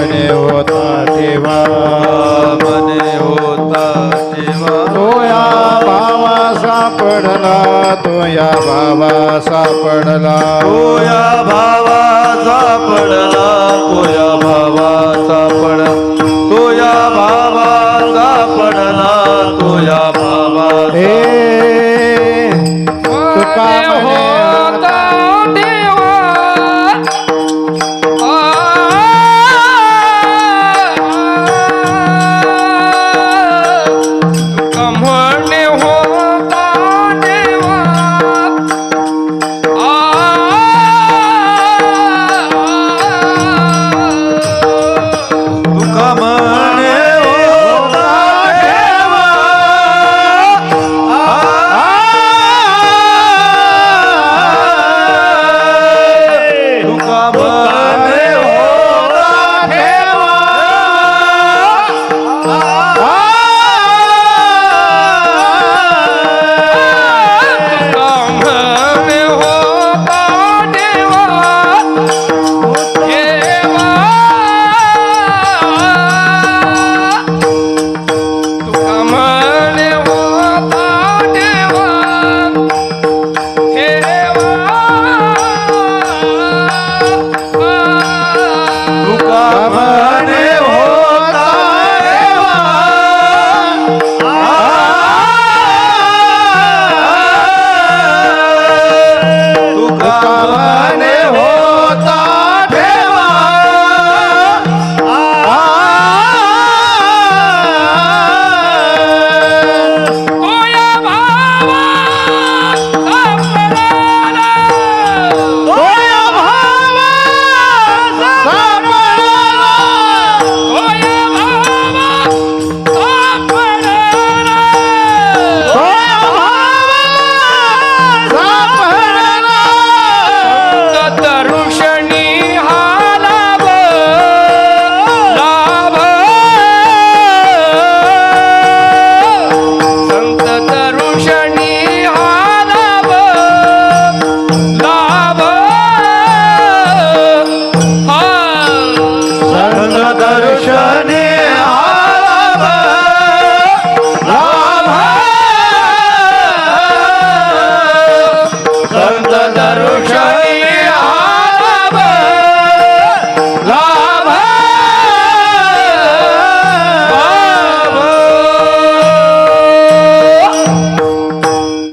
मने होता देवा मने होता तेव्हा. तोया बाबा सापडला तोया बाबा सापडला. तोया भावा सापडला तोया भावा सापड तोया बाबा सापडला तोया बाबा हे तुका